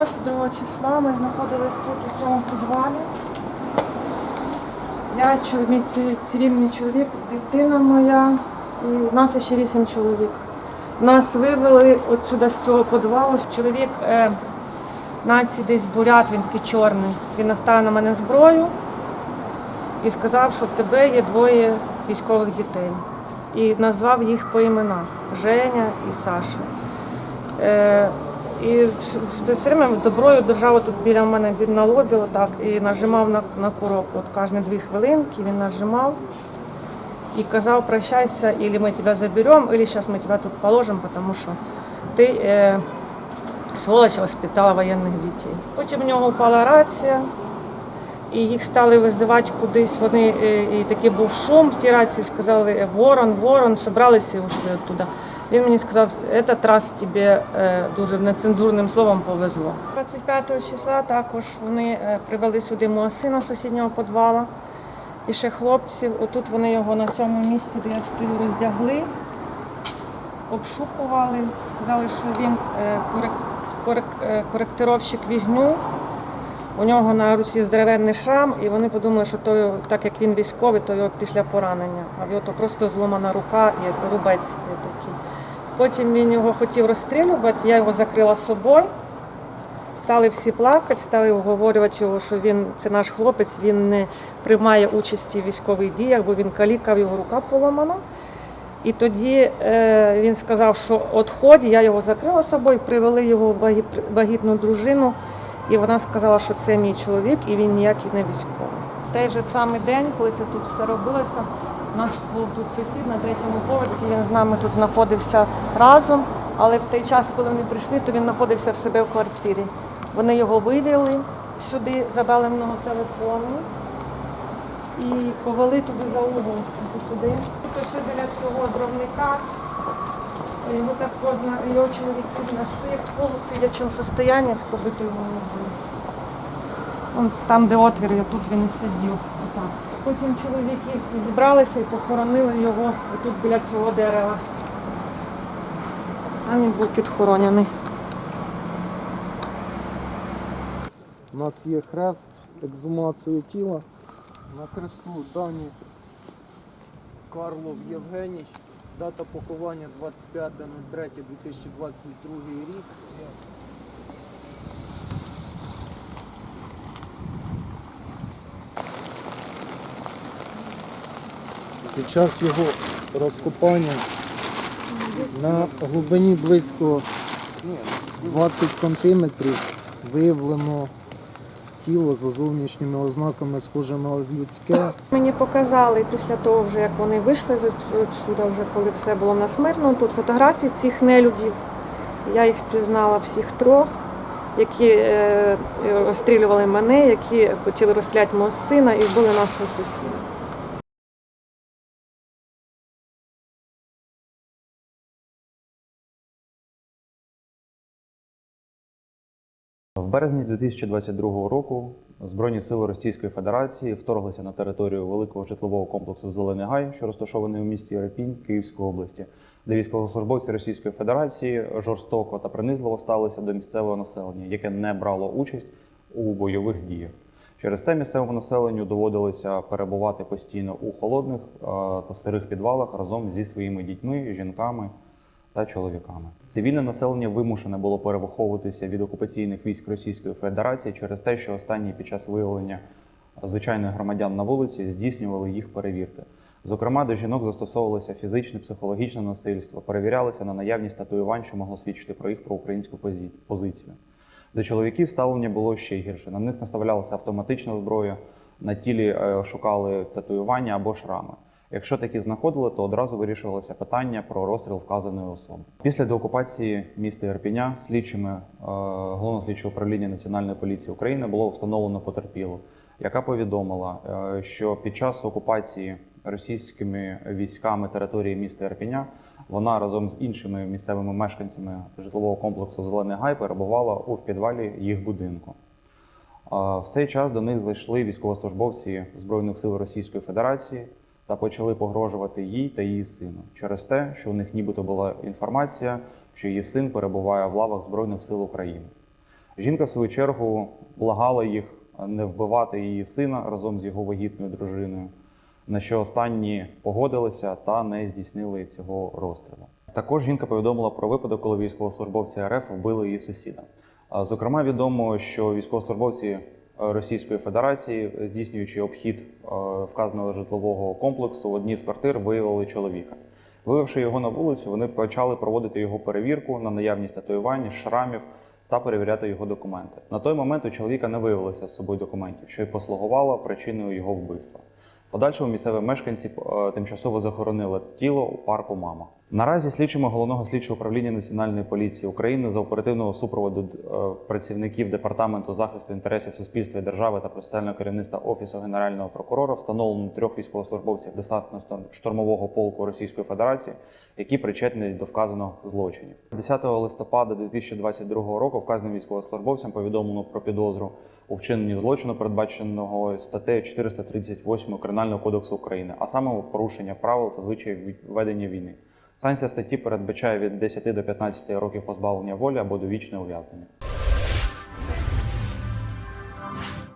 22 числа ми знаходились тут у цьому підвалі. Я чоловік, цивільний чоловік, дитина моя і нас ще вісім чоловік. Нас вивели отсюди з цього підвалу. Чоловік е, нації десь бурят, він такий чорний. Він наставив на мене зброю і сказав, що в тебе є двоє військових дітей. І назвав їх по іменах Женя і Саша. Е, і все время доброю держав тут біля мене на лобі, отак, і нажимав на, на курок. От кожні дві хвилинки він нажимав і казав, прощайся, або ми тебе заберемо, або зараз ми тебе тут положимо, тому що ти е, сволочь воспитала воєнних дітей. Потім в нього впала рація, і їх стали визивати кудись. Вони е, і такий був шум в тій рації, сказали «Е, ворон, ворон, зібралися і ушли туди. Він мені сказав, этот раз тобі е, дуже нецензурним словом повезло. 25 числа також вони е, привели сюди мого сина сусіднього підвала і ще хлопців. Отут вони його на цьому місці, де я стою, роздягли, обшукували, сказали, що він е, коректировщик вігню. У нього на руці здоровенний шрам, і вони подумали, що то, так як він військовий, то його після поранення. А в його то просто зломана рука і рубець такий. Потім він його хотів розстрілювати, я його закрила з собою. Стали всі плакати, стали оговорювати його, що він це наш хлопець, він не приймає участі в військових діях, бо він калікав, його рука поламана. І тоді е, він сказав, що відході, я його закрила собою, привели його вагі- вагітну дружину, і вона сказала, що це мій чоловік, і він ніякий не військовий. В той же самий день, коли це тут все робилося, нас був тут сусід на третьому поверсі, він з нами тут знаходився разом, але в той час, коли вони прийшли, то він знаходився в себе в квартирі. Вони його вивели сюди, забрали в нього телефони і повели туди за угол. Туди. Тут ще біля цього дровника. Його так поздно, його чоловік знайшли в полусидячому стані з побитою головою. Там, де отвір, я тут він і сидів. Отак. Потім чоловіки всі зібралися і похоронили його тут біля цього дерева. Там він був підхоронений. У нас є хрест, ексгумацію тіла. На хресту дані Карлов Євгеній. Дата поховання 25.03.2022 рік. Під час його розкопання на глибині близько 20 сантиметрів виявлено тіло за зовнішніми ознаками, схоже на людське. Мені показали після того, вже як вони вийшли з сюди, вже коли все було в нас мирно. Тут фотографії цих нелюдів. Я їх впізнала всіх трьох, які е, е, розстрілювали мене, які хотіли розстріляти мого сина і вбили нашого сусіда. В березні 2022 року Збройні сили Російської Федерації вторглися на територію великого житлового комплексу Зелений Гай, що розташований у місті Ірпінь Київської області, де військовослужбовці Російської Федерації жорстоко та принизливо ставилися до місцевого населення, яке не брало участь у бойових діях. Через це місцевому населенню доводилося перебувати постійно у холодних е, та сирих підвалах разом зі своїми дітьми, жінками та чоловіками. Цивільне населення вимушене було перевиховуватися від окупаційних військ Російської Федерації через те, що останні під час виявлення звичайних громадян на вулиці здійснювали їх перевірки. Зокрема, до жінок застосовувалося фізичне, психологічне насильство, перевірялися на наявність татуювань, що могло свідчити про їх проукраїнську позицію. До чоловіків ставлення було ще гірше. На них наставлялася автоматична зброя, на тілі е, шукали татуювання або шрами. Якщо такі знаходили, то одразу вирішувалося питання про розстріл вказаної особи. Після деокупації міста Ірпіня слідчими е, головного слідчого управління Національної поліції України було встановлено потерпілу, яка повідомила, е, що під час окупації російськими військами території міста Ірпіня вона разом з іншими місцевими мешканцями житлового комплексу Зелений Гай перебувала у підвалі їх будинку. В цей час до них зайшли військовослужбовці Збройних сил Російської Федерації та почали погрожувати їй та її сину через те, що у них нібито була інформація, що її син перебуває в лавах Збройних сил України. Жінка, в свою чергу, благала їх не вбивати її сина разом з його вагітною дружиною, на що останні погодилися та не здійснили цього розстрілу. Також жінка повідомила про випадок, коли військовослужбовці РФ вбили її сусіда. Зокрема, відомо, що військовослужбовці Російської Федерації, здійснюючи обхід е, вказаного житлового комплексу, в одній з квартир виявили чоловіка. Виявивши його на вулицю, вони почали проводити його перевірку на наявність татуювань, шрамів та перевіряти його документи. На той момент у чоловіка не виявилося з собою документів, що й послугувало причиною його вбивства. Подальшому місцеві мешканці е, тимчасово захоронили тіло у парку Мама. Наразі слідчими головного слідчого управління Національної поліції України за оперативного супроводу е, працівників департаменту захисту інтересів суспільства і держави та процесуального керівництва офісу генерального прокурора встановлено трьох військовослужбовців десантно-штурмового полку Російської Федерації, які причетні до вказаних злочинів. 10 листопада 2022 року вказаним військовослужбовцям повідомлено про підозру у вчиненні злочину, передбаченого статтею 438 Кримінального кодексу України, а саме порушення правил та звичаїв ведення війни. Санкція статті передбачає від 10 до 15 років позбавлення волі або довічне ув'язнення.